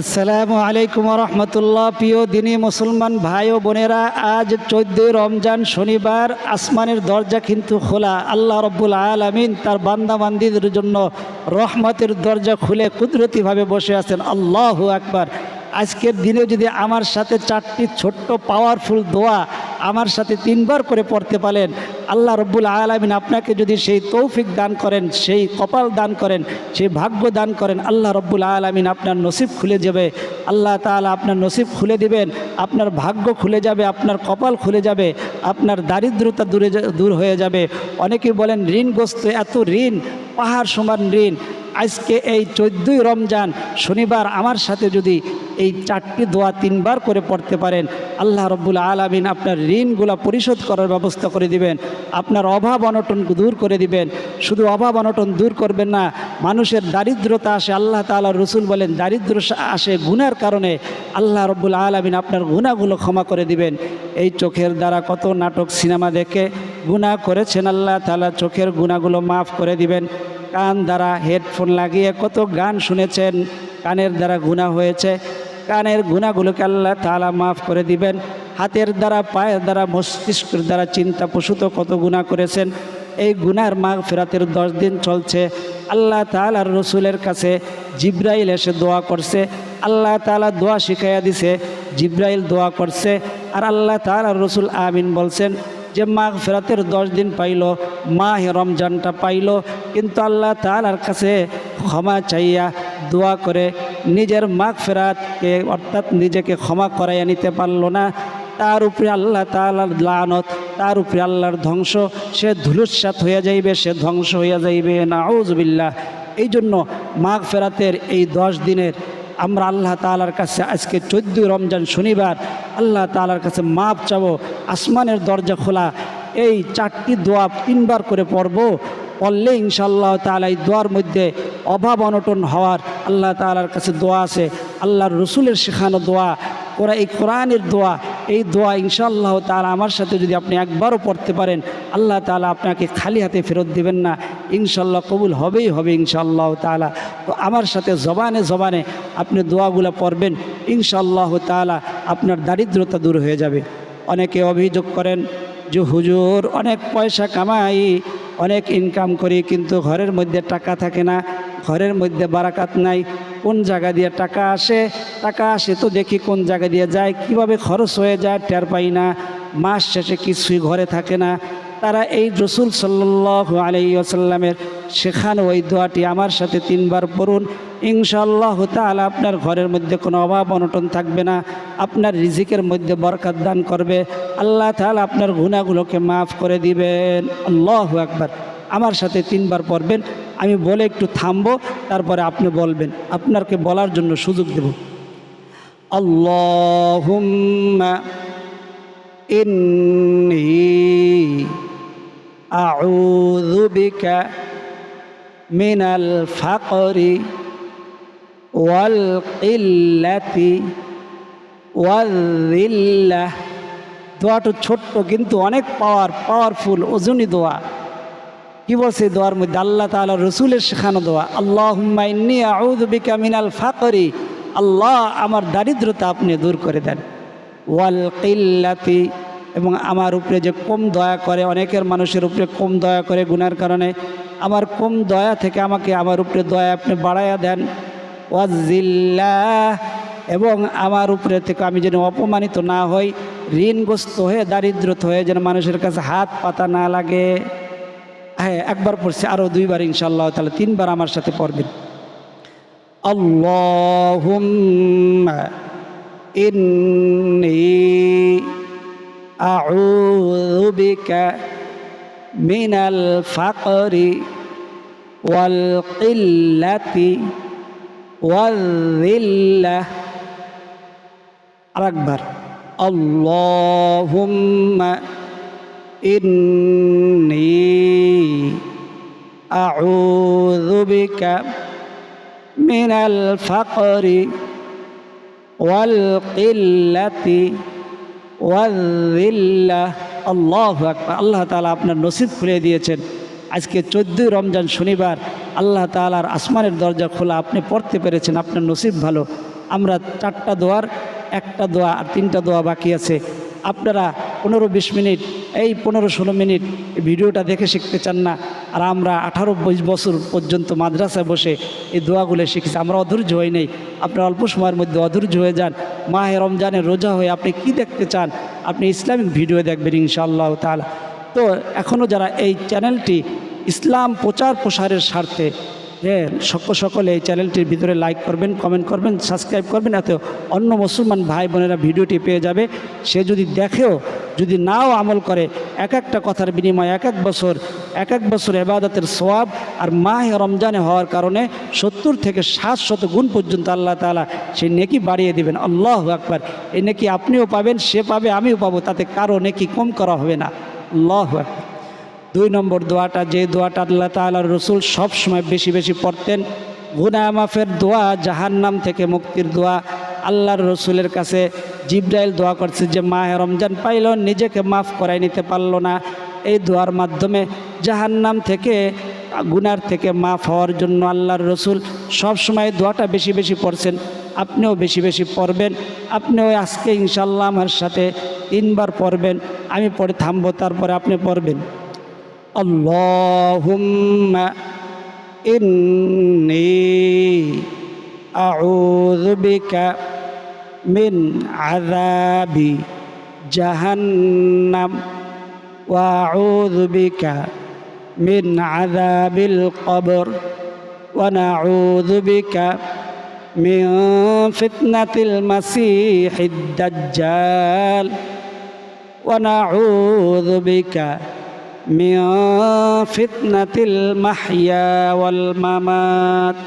আসসালামু আলাইকুম রহমতুল্লাহ। প্রিয় দিনী মুসলমান ভাই ও বোনেরা, আজ চোদ্দই রমজান শনিবার, আসমানের দরজা কিন্তু খোলা। আল্লাহ রব্বুল আলমিন তার বান্দাবান্দিদের জন্য রহমতের দরজা খুলে কুদরতিভাবে বসে আছেন। আল্লাহ আকবার। আজকের দিনে যদি আমার সাথে চারটি ছোট্ট পাওয়ারফুল দোয়া আমার সাথে তিনবার করে পড়তে পারেন, আল্লাহ রব্বুল আলমিন আপনাকে যদি সেই তৌফিক দান করেন, সেই কপাল দান করেন, সেই ভাগ্য দান করেন, আল্লাহ রব্বুল আলমিন আপনার নসিব খুলে যাবে। আল্লাহ তাআলা আপনার নসিব খুলে দিবেন, আপনার ভাগ্য খুলে যাবে, আপনার কপাল খুলে যাবে, আপনার দারিদ্রতা দূরে দূর হয়ে যাবে। অনেকে বলেন, ঋণগ্রস্ত এত ঋণ, পাহাড় সমান ঋণ। আজকে এই চোদ্দই রমজান, শনিবার আমার সাথে যদি এই চারটি দোয়া তিনবার করে পড়তে পারেন। আল্লাহ রব্বুল আলমিন আপনার ঋণগুলো পরিশোধ করার ব্যবস্থা করে দিবেন। আপনার অভাব অনটন দূর করে দিবেন। শুধু অভাব অনটন দূর করবেন না, মানুষের দারিদ্রতা আসে, আল্লাহ তাআলা রসুল বলেন, দারিদ্র আসে গুনার কারণে আল্লাহ রব্বুল আলমিন আপনার গুণাগুলো ক্ষমা করে দিবেন। এই চোখের দ্বারা কত নাটক সিনেমা দেখে গুনাহ করেছেন আল্লাহ তাআলা, চোখের গুণাগুলো মাফ করে দিবেন। কান দ্বারা হেডফোন লাগিয়ে কত গান শুনেছেন, কানের দ্বারা গুণা হয়েছে। কানের গুণাগুলোকে আল্লাহ তালা মাফ করে দিবেন। হাতের দ্বারা, পায়ের দ্বারা, মস্তিষ্কের দ্বারা চিন্তা প্রসূত কত গুণা করেছেন। এই গুনার মা ফেরাতের দশ দিন চলছে। আল্লাহ তালার রসুলের কাছে জিব্রাইল এসে দোয়া করছে। আল্লাহ তালা দোয়া শিখাইয়া দিছে, জিব্রাইল দোয়া করছে। আর আল্লাহ তালার রসুল আমিন বলছেন যে মা ফেরাতের দশ দিন পাইল, মাহে রমজানটা পাইল, কিন্তু আল্লাহ তালার কাছে ক্ষমা চাইয়া দোয়া করে নিজের মাঘ ফেরাতকে অর্থাৎ নিজেকে ক্ষমা করাইয়া নিতে পারল না। তার উপরে আল্লাহ তালার লানত, তার উপরে আল্লাহর ধ্বংস, সে ধুলুসাত হইয়া যাইবে, সে ধ্বংস হইয়া যাইবে, নাউজবিল্লাহ। এই জন্য মাঘ ফেরাতের এই দশ দিনের আমরা আল্লাহ তালার কাছে আজকে চোদ্দই রমজান শনিবার আল্লাহ তালার কাছে মাপ চাবো, আসমানের দরজা খোলা, এই চারটি দোয়া তিনবার করে পড়ব, পড়লে ইনশাল্লাহ তালা এই দোয়ার মধ্যে অভাব অনটন হওয়ার আল্লাহ তালার কাছে দোয়া আছে, আল্লাহর রসুলের শেখানো দোয়া ওরা এই কোরআনের দোয়া এই দোয়া ইনশাআল্লাহ তালা আমার সাথে যদি আপনি একবারও পড়তে পারেন, আল্লাহ তালা আপনাকে খালি হাতে ফেরত দিবেন না। ইনশাল্লাহ কবুল হবেই হবে ইনশাআল্লাহ তালা তো আমার সাথে জবানে জবানে আপনি দোয়াগুলো পড়বেন, ইনশাআল্লাহ তালা আপনার দারিদ্রতা দূর হয়ে যাবে। অনেকে অভিযোগ করেন যে, হুজুর, অনেক পয়সা কামাই, অনেক ইনকাম করি, কিন্তু ঘরের মধ্যে টাকা থাকে না, ঘরের মধ্যে বারাকাত নাই। কোন জায়গা দিয়ে টাকা আসে টাকা আসে তো দেখি কোন জায়গা দিয়ে যায়, কীভাবে খরচ হয়ে যায় টের পাই না, মাস শেষে কিছুই ঘরে থাকে না। তারা এই রসুল সাল্লাহ আলাইসাল্লামের শেখানো ওই দোয়াটি আমার সাথে তিনবার পড়ুন। ইনশাল্লাহ তাহলে আপনার ঘরের মধ্যে কোনো অভাব অনটন থাকবে না, আপনার রিজিকের মধ্যে বরকত দান করবে, আল্লাহ তাআলা আপনার গুণাগুলোকে মাফ করে দিবেন। আল্লাহ একবার আমার সাথে তিনবার পড়বেন। আমি বলে একটু থামবো, তারপরে আপনি বলবেন। আপনাকে বলার জন্য সুযোগ দেব। ফাকরি ওয়াল দোয়াটা ছোট্ট কিন্তু অনেক পাওয়ার পাওয়ারফুল ওজনী দোয়া। কি বলছে দোয়ার মধ্যে? আল্লাহ তাআলা রসুলের শেখানো দোয়া আল্লাহ বিকা মিনাল ফাকরি আল্লাহ, আমার দারিদ্রতা আপনি দূর করে দেন। ওয়াল কিল্লাতি, এবং আমার উপরে যে কম দয়া করে, অনেকের মানুষের উপরে কম দয়া করে গুনার কারণে, আমার কম দয়া থেকে আমাকে আমার উপরে দয়া আপনি বাড়াইয়া দেন। ওয়াজিল্লা এবং আমার উপরে থেকে আমি যেন অপমানিত না হই, ঋণগ্রস্ত হয়ে, দারিদ্রত হয়ে যেন মানুষের কাছে হাত পাতা না লাগে। হ্যাঁ একবার পড়ছি আরও দুইবার ইনশাল্লাহ তাহলে তিনবার আমার সাথে পড়বেন আল্লাহুম্মা إني أعوذ بك من الفقر والقلة والذلة أكبر اللهم إني أعوذ بك من الفقر والقلة والذلة আল্লাহ আকবার আল্লাহ তাআলা আপনার নসিব খুলে দিয়েছেন আজকে চোদ্দই রমজান শনিবার আল্লাহ তাআলার আসমানের দরজা খোলা আপনি পড়তে পেরেছেন আপনার নসিব ভালো আমরা চারটা দোয়ার একটা দোয়া আর তিনটা দোয়া বাকি আছে আপনারা পনেরো বিশ মিনিট, এই পনেরো ষোলো মিনিট ভিডিওটা দেখে শিখতে চান না, আর আমরা আঠারো বছর পর্যন্ত মাদ্রাসায় বসে এই দোয়াগুলো শিখেছি। আমরা অধৈর্য হই নেই আপনারা অল্প সময়ের মধ্যে অধৈর্য হয়ে যান। মাহে রমজানের রোজা হয়ে আপনি কি দেখতে চান? আপনি ইসলামিক ভিডিও দেখবেন ইনশাআল্লাহ তাআলা। তো এখনও যারা এই চ্যানেলটি ইসলাম প্রচার প্রসারের স্বার্থে হ্যাঁ সকল সকলে এই চ্যানেলটির ভিতরে লাইক করবেন কমেন্ট করবেন সাবস্ক্রাইব করবেন, এত অন্য মুসলমান ভাই বোনেরা ভিডিওটি পেয়ে যাবে। সে যদি দেখেও, যদি নাও আমল করে, এক একটা কথার বিনিময়ে এক এক বছর, এক এক বছর এবাদতের সোয়াব আর মাহ রমজানে হওয়ার কারণে সত্তর থেকে সাত শত গুণ পর্যন্ত আল্লাহ তালা সেই নেকি বাড়িয়ে দিবেন। আল্লাহ আকবার। এই নেকি আপনিও পাবেন, সে পাবে, আমিও পাবো। তাতে কারও নেকি কম করা হবে না। আল্লাহ আকবার। দুই নম্বর দোয়াটা, যে দোয়াটা আল্লাহ তালার রসুল সবসময় বেশি বেশি পড়তেন গুনা মাফের দোয়া জাহান্নাম থেকে মুক্তির দোয়া। আল্লাহর রসুলের কাছে জিব্রাইল দোয়া করছে যে, মাহে রমজান পাইল, নিজেকে মাফ করাই নিতে পারল না। এই দোয়ার মাধ্যমে জাহান্নাম থেকে, গুনার থেকে মাফ হওয়ার জন্য আল্লাহর রসুল সবসময় দোয়াটা বেশি বেশি পড়ছেন। আপনিও বেশি বেশি পড়বেন। আপনিও আজকে ইনশাল্লাহ আমার সাথে তিনবার পড়বেন। আমি পরে থামবো, তারপরে আপনি পড়বেন। اللهم إني أعوذ بك من عذاب جهنم وأعوذ بك من عذاب القبر ونعوذ بك من فتنة المسيح الدجال ونعوذ بك من فتنة المحيا والممات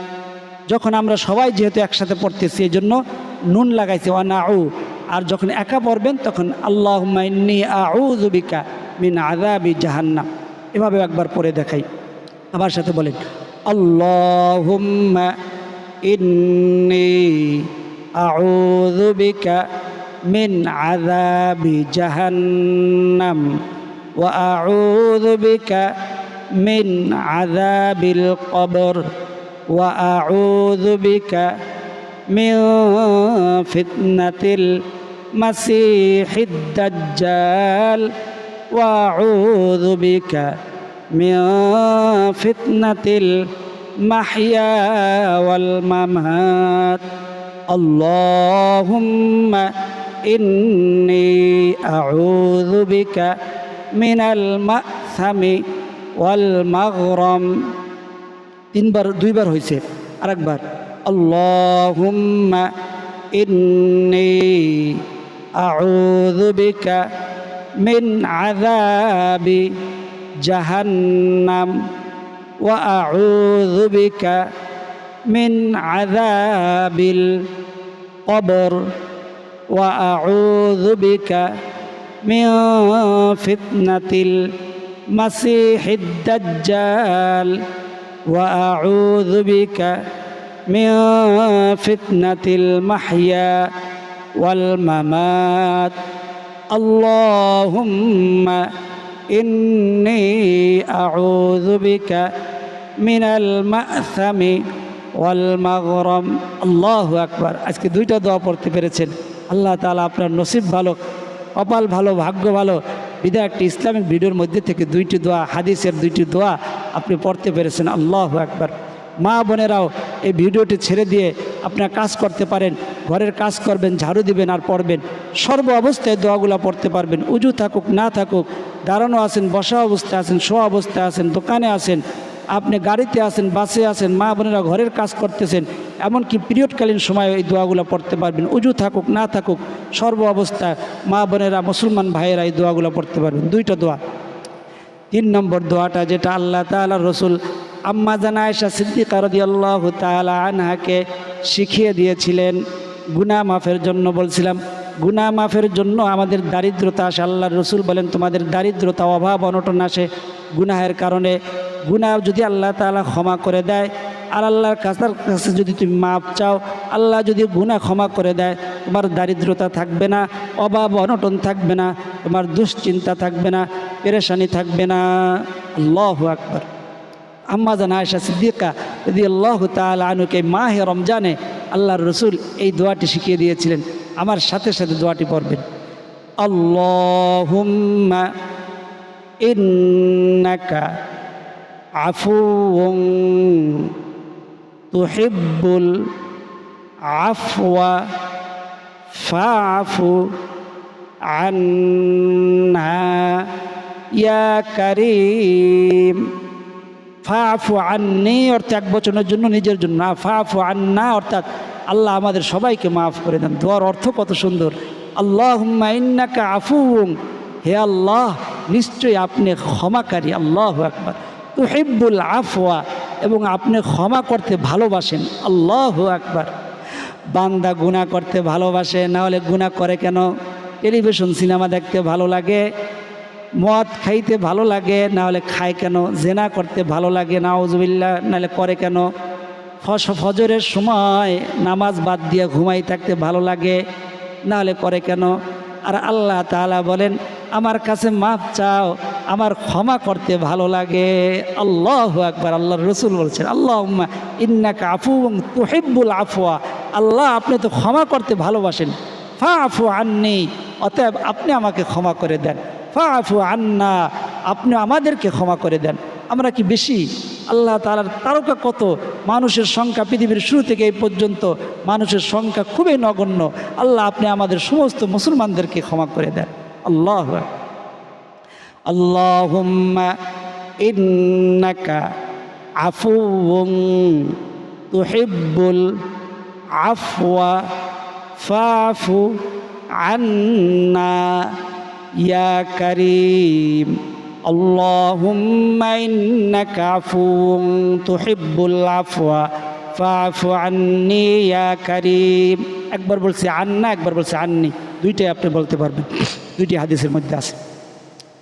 যখন আমরা সবাই যেহেতু একসাথে পড়তেছি এই জন্য নুন লাগাইছি ওয়ানাউ আর যখন একা পড়বেন তখন আল্লাহ ইন্নি আউযুবিকা মিন আযাবি জাহান্নাম এভাবে একবার পড়ে দেখাই আমার সাথে বলেন আল্লাহুম্মা ইন্নি আউযুবিকা মিন আযাবি জাহান্নাম وأعوذ بك من عذاب القبر وأعوذ بك من فتنة المسيح الدجال وأعوذ بك من فتنة المحيا والممات. اللهم إني أعوذ بك من المأثم والمغرم তিনবার দুইবার হয়েছে আরেকবার আল্লাহুম্মা ইন্নি আউযু বিকা মিন আযাবি জাহান্নাম ওয়া আউযু বিকা মিন আযাবিল কবর ওয়া আউযু বিকা من فتنة المسيح الدجال وأعوذ بك من فتنة المحيا والممات اللهم إني أعوذ بك من المأثم والمغرم الله أكبر আজকে দুইটা দোয়া পড়তে পেরেছেন আল্লাহ তাআলা আপনার নসিব ভালো কপাল ভালো, ভাগ্য ভালো। বিদায়, একটি ইসলামিক ভিডিওর মধ্যে থেকে দুইটি দোয়া, হাদিসের দুইটি দোয়া আপনি পড়তে পেরেছেন। আল্লাহ একবার মা বোনেরাও এই ভিডিওটি ছেড়ে দিয়ে আপনার কাজ করতে পারেন, ঘরের কাজ করবেন, ঝাড়ু দিবেন আর পড়বেন। সর্ব অবস্থায় দোয়াগুলো পড়তে পারবেন। উজু থাকুক, না থাকুক, দাঁড়ানো আছেন, বসা অবস্থায় আছেন, শোয়া অবস্থায় আছেন, দোকানে আছেন, আপনি গাড়িতে আছেন, বাসে আছেন, মা বোনেরা ঘরের কাজ করতেছেন এমনকি পিরিয়ডকালীন সময়ে এই দোয়াগুলো পড়তে পারবেন। উজু থাকুক, না থাকুক, সর্ব অবস্থায় মা বোনেরা, মুসলমান ভাইয়েরা এই দোয়াগুলো পড়তে পারবেন। দুইটা দোয়া। তিন নম্বর দোয়াটা, যেটা আল্লাহ তাআলা রসুল আম্মা জানা আয়সা সিদ্দিকা আল্লাহ তাআলা আনহাকে শিখিয়ে দিয়েছিলেন। গুনা মাফের জন্য বলছিলাম, গুনাহ মাফের জন্য আমাদের দারিদ্রতা আসে। আল্লাহর রসুল বলেন, তোমাদের দারিদ্রতা, অভাব, অনটন আসে গুনাহের কারণে। গুনাহ যদি আল্লাহ তাআলা ক্ষমা করে দেয় আর আল্লাহর কাছার কাছে যদি তুমি মাপ চাও, আল্লাহ যদি গুনাহ ক্ষমা করে দেয়, তোমার দারিদ্রতা থাকবে না, অভাব, অনটন থাকবে না, তোমার দুশ্চিন্তা থাকবে না, পেরেশানি থাকবে না। আল্লাহ আকবর। আম্মা জানা আয়সা সিদ্দিকা যদি আল্লাহ তাল আনুকে মাহে রমজানে আল্লাহর রসুল এই দোয়াটি শিখিয়ে দিয়েছিলেন। আমার সাথে সাথে দোয়াটি পড়বেন। আল্লাহুম্মা ইন্নাকা আফুউন তুহিব্বুল আফওয়া ফাফু আন্না, ইয়া কারীম। ফাফু আন্নি অর্থাৎ এক বচনের জন্য, নিজের জন্য। ফাফু আন্না অর্থাৎ আল্লাহ আমাদের সবাইকে মাফ করে দেন। দোয়ার অর্থ কত সুন্দর। আল্লাহ ইন্নাকা আফুং হে আল্লাহ, নিশ্চয়ই আপনি ক্ষমাকারী। আল্লাহ একবার তুহিব্বুল আফওয়া। এবং আপনি ক্ষমা করতে ভালোবাসেন। আল্লাহ একবার বান্দা গুণা করতে ভালোবাসে, না হলে গুণা করে কেন? টেলিভিশন, সিনেমা দেখতে ভালো লাগে, মদ খাইতে ভালো লাগে, না হলে খায় কেন? জেনা করতে ভালো লাগে না ওজবিল্লা নাহলে করে কেন? ফস, ফজরের সময় নামাজ বাদ দিয়ে ঘুমাই থাকতে ভালো লাগে, না হলে করে কেন? আর আল্লাহ তাআলা বলেন, আমার কাছে মাপ চাও আমার ক্ষমা করতে ভালো লাগে। আল্লাহ একবার আল্লাহ রসুল বলছেন আল্লাহ ইন্নাকা আফু তুহিব্বুল আফওয়া। আল্লাহ, আপনি তো ক্ষমা করতে ভালোবাসেন। ফা আফু আননি। অতএব আপনি আমাকে ক্ষমা করে দেন। ফা আফু আন্না। আপনি আমাদেরকে ক্ষমা করে দেন। আমরা কি বেশি? আল্লাহ তালার তারকা কত? মানুষের সংখ্যা পৃথিবীর শুরু থেকে এই পর্যন্ত মানুষের সংখ্যা খুবই নগণ্য। আল্লাহ, আপনি আমাদের সমস্ত মুসলমানদেরকে ক্ষমা করে দেন। আল্লাহ আল্লাহুম্মা ইন্নাকা আফুউন তুহিব্বুল আফওয়া ফাফু আন্না ইয়া করিম اللهم إنك عفو تحب العفو فاعف عني يا كريم একবার বলছে আন্না একবার বলছে আন্নি দুইটাই আপনি বলতে পারবেন দুইটি হাদিসের মধ্যে আছে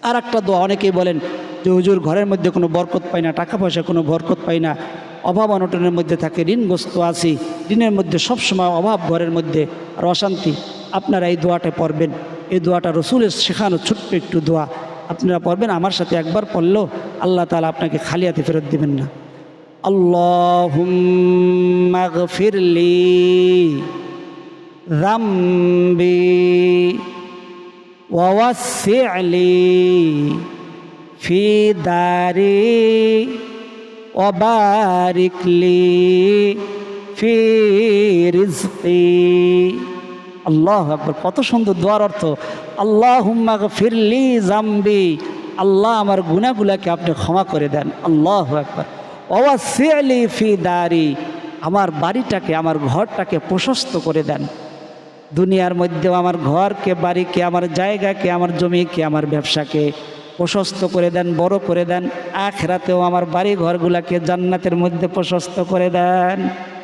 আর একটা দোয়া, অনেকেই বলেন যে, হুজুর, ঘরের মধ্যে কোনো বরকত পাই না টাকা পয়সা কোনো বরকত পাই না, অভাব অনটনের মধ্যে থাকে, ঋণগ্রস্ত আছি, ঋণের মধ্যে সবসময় অভাব, ঘরের মধ্যে আর অশান্তি। আপনারা এই দোয়াটা পড়বেন। এই দোয়াটা রসুলের শেখানো ছোট্ট একটু দোয়া। আপনারা পড়বেন, আমার সাথে একবার পড়লেও আল্লাহ তালা আপনাকে খালি হাতে ফেরত দেবেন না। আল্লাহ ফিরলি রাম্বি ওয়াসিআলি ফি দারি ওবারিকলি ফি রিজকি আল্লাহ আকবার কত সুন্দর দোয়ার অর্থ আল্লাহ হুম্মা ফিরলি জাম্বি আল্লাহ আমার গুণাগুলাকে আপনি ক্ষমা করে দেন। আল্লাহ আকবার। ওয়াসিআলি ফি দারি। আমার বাড়িটাকে, আমার ঘরটাকে প্রশস্ত করে দেন। দুনিয়ার মধ্যেও আমার ঘরকে, বাড়িকে, আমার জায়গাকে, আমার জমিকে, আমার ব্যবসাকে প্রশস্ত করে দেন, বড় করে দেন। আখরাতেও আমার বাড়ি ঘরগুলাকে জান্নাতের মধ্যে প্রশস্ত করে দেন।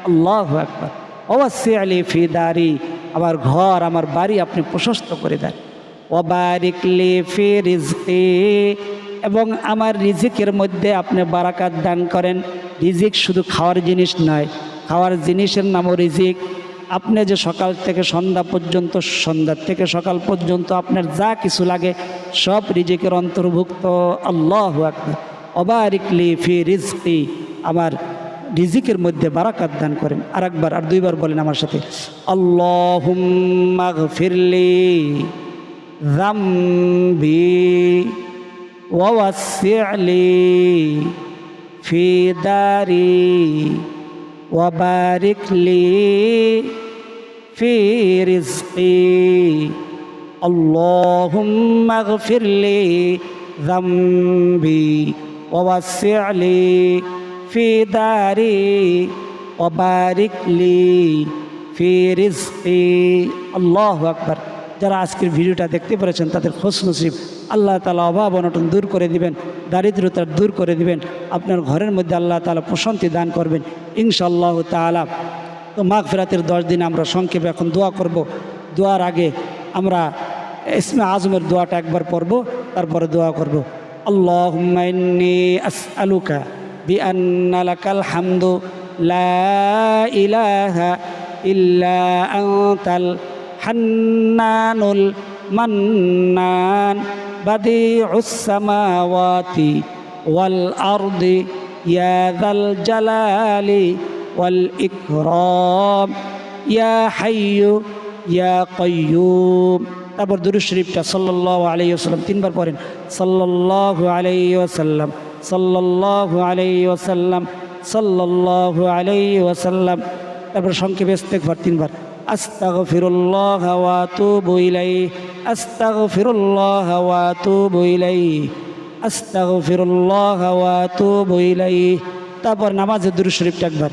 আল্লাহ একবার অবশ্যই আলী ফি দারি, আমার ঘর, আমার বাড়ি আপনি প্রশস্ত করে দেন। ওবারিকলি ফি রিজকি, এবং আমার রিজিকের মধ্যে আপনি বারাকাত দান করেন। রিজিক শুধু খাওয়ার জিনিস নয়, খাওয়ার জিনিসের নামও রিজিক। আপনি যে সকাল থেকে সন্ধ্যা পর্যন্ত সন্ধ্যার থেকে সকাল পর্যন্ত আপনার যা কিছু লাগে সব রিজিকের অন্তর্ভুক্ত আল্লাহ আকবার অবারিকলি ফি রিজকি আমার রিজিকের মধ্যে বারাকাত দান করেন আর একবার আর দুইবার বলেন আমার সাথে আল্লাহ ফিরলি ذنبي ووسع لي في داري وبارك لي في رزقي اللهم اغفر لي ذنبي ووسع لي في داري وبارك لي في رزقي الله أكبر যারা আজকের ভিডিওটা দেখতে পেরেছেন তাদের খোঁজ নসিব আল্লাহ তালা অভাব অনটন দূর করে দিবেন দারিদ্রতা দূর করে দিবেন আপনার ঘরের মধ্যে আল্লাহ তালা প্রশান্তি দান করবেন ইনশাআল্লাহ তালা তো মাঘ ফেরাতের দশ দিন আমরা সংক্ষেপে এখন দোয়া করব। দোয়ার আগে আমরা ইসমে আজমের দোয়াটা একবার পড়ব, তারপরে দোয়া করব। আল্লাহ আলুকা বিআনালাকাল হামদু, লা ইলাহা ইল্লা আনতাল হান্নানুল মান্নান বাদি সামাওয়াতি ওয়াল আরদি, ইয়া যাল জালালি والإكرام ইয়া হাইয়ু ইয়া কয়্যুম তারপর দুরুদ শরীফটা সাল্লাল্লাহু আলাইহি ওয়াসাল্লাম তিনবার পড়েন সাল্লাল্লাহু আলাইহি ওয়াসাল্লাম সাল্লাল্লাহু আলাইহি ওয়াসাল্লাম সাল্লাল্লাহু আলাইহি ওয়াসাল্লাম তারপর সংক্ষেপে ইস্তেগফার তিনবার আস্তাগফিরুল্লাহ ওয়া আতুবু ইলাইহি আস্তাগফিরুল্লাহ ওয়া আতুবু ইলাইহি আস্তাগফিরুল্লাহ ওয়া আতুবু ইলাইহি তারপর নামাজের দুরূদ শরীফটা একবার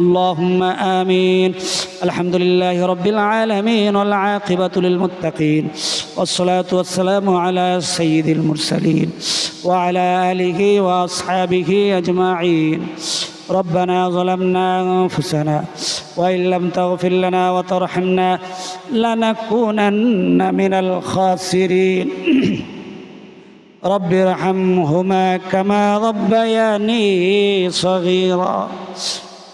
اللهم آمين. الحمد لله رب العالمين والعاقبة للمتقين. والصلاة والسلام على سيد المرسلين وعلى آله وأصحابه أجمعين. ربنا ظلمنا أنفسنا وإن لم تغفر لنا وترحمنا لنكونن من الخاسرين. رب ارحمهما كما ربياني صغيرا.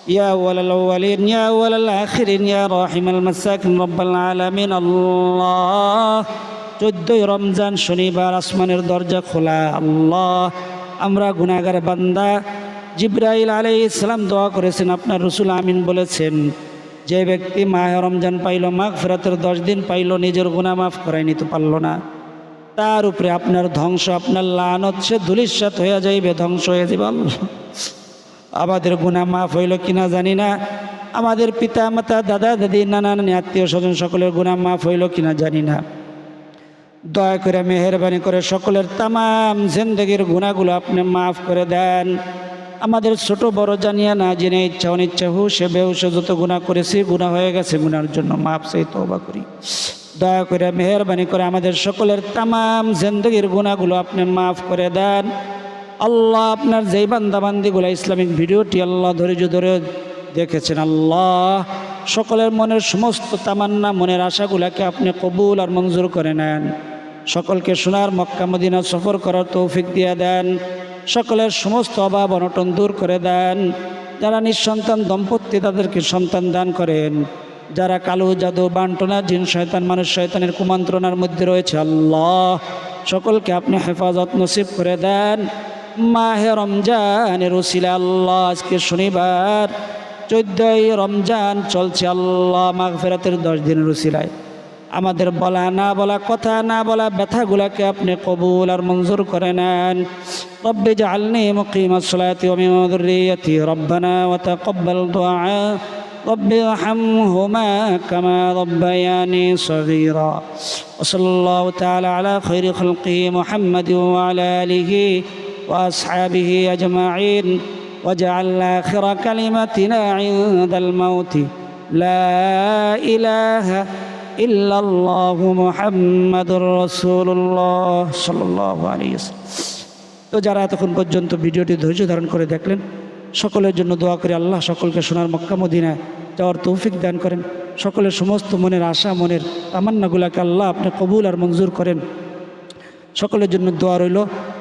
يا أول الأولين يا أول الآخرين يا راحم المساكن رب العالمين الله চোদ্দই রমজান শনিবার আসমানের দরজা খোলা আল্লাহ আমরা গুনাগার বান্দা জিব্রাইল আলাই ইসলাম দোয়া করেছেন আপনার রসুল আমিন বলেছেন যে ব্যক্তি মাহ রমজান পাইল মাঘ ফেরাতের দশ দিন পাইল নিজের গুণা মাফ করাই নিতে পারল না তার উপরে আপনার ধ্বংস আপনার লানত সে ধুলিস্বাত হয়ে যাইবে ধ্বংস হয়ে যাবে আল্লাহ আমাদের গুণা মাফ হইল কিনা জানি না। আমাদের পিতা, মাতা, দাদা, দাদি, নানা, নানি, আত্মীয় স্বজন সকলের গুণা মাফ হইল কিনা জানি না। দয়া করে মেহরবানি করে সকলের তামাম জিন্দগির গুণাগুলো আপনি মাফ করে দেন। আমাদের ছোট বড় জানিয়া না জেনে ইচ্ছা অনিচ্ছা হুসে বেহুসে যত গুণা করেছি গুণা হয়ে গেছে গুনার জন্য মাফ সেই তওবা করি। দয়া করে মেহরবানি করে আমাদের সকলের তামাম জিন্দগির গুণাগুলো আপনি মাফ করে দেন। আল্লাহ আপনার যেই বান্দাবান্দিগুলো ইসলামিক ভিডিওটি আল্লাহ ধৈর্য ধরে দেখেছেন, আল্লাহ সকলের মনের সমস্ত তামান্না, মনের আশাগুলাকে আপনি কবুল আর মঞ্জুর করে নেন। সকলকে সোনার মক্কা, মদিনা সফর করার তৌফিক দিয়ে দেন। সকলের সমস্ত অভাব অনটন দূর করে দেন। যারা নিঃসন্তান দম্পতি তাদেরকে সন্তান দান করেন। যারা কালো, জাদু, বান্টনা, জিন, শয়তান, মানুষ, শয়তানের কুমন্ত্রণার মধ্যে রয়েছে, আল্লাহ সকলকে আপনি হেফাজত নসিব করে দেন। মাহে রমজানের ওসিলা আল্লাহ আজকে শনিবার, চোদ্দই রমজান চলছে আল্লাহ মাঘ ফেরাতের দশ দিনের ওসিলায় আমাদের বলা না বলা কথা, না বলা ব্যথাগুলাকে আপনি কবুল আর মঞ্জুর করে নেন। রব্বে জালনি মুকিম আসলাতি ওমিমদুরিয়তি রব্বানা ওয়া তাকাব্বাল দুআ রব্বি হামহুমা কামা রব্বায়ানি সগীরা। ওয়া সাল্লাল্লাহু তাআলা আলা খায়রি খালকি মুহাম্মাদি ওয়া আলা আলিহি وأصحابه أجمعين واجعل آخر كلمتنا عند الموت لا إله إلا الله محمد رسول الله صلى الله عليه وسلم তো যারা এতক্ষণ পর্যন্ত ভিডিওটি ধৈর্য ধারণ করে দেখলেন সকলের জন্য দোয়া করে আল্লাহ সকলকে সোনার মক্কা মদিনায় যাওয়ার তৌফিক দান করেন সকলের সমস্ত মনের আশা মনের তামান্নাগুলাকে আল্লাহ আপনি কবুল আর মঞ্জুর করেন সকলের জন্য দোয়া রইল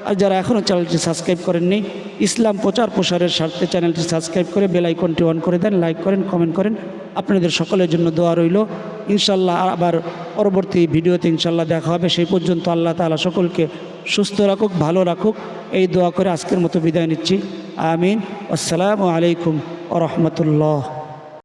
আর যারা এখনও চ্যানেলটি সাবস্ক্রাইব করেননি, ইসলাম প্রচার প্রসারের স্বার্থে চ্যানেলটি সাবস্ক্রাইব করে বেল আইকনটি অন করে দেন, লাইক করেন, কমেন্ট করেন। আপনাদের সকলের জন্য দোয়া রইল। ইনশাল্লাহ আবার পরবর্তী ভিডিওতে ইনশাল্লাহ দেখা হবে। সেই পর্যন্ত আল্লাহ তালা সকলকে সুস্থ রাখুক, ভালো রাখুক। এই দোয়া করে আজকের মতো বিদায় নিচ্ছি। আমিন। আসসালামু আলাইকুম ও রহমতুল্লাহ।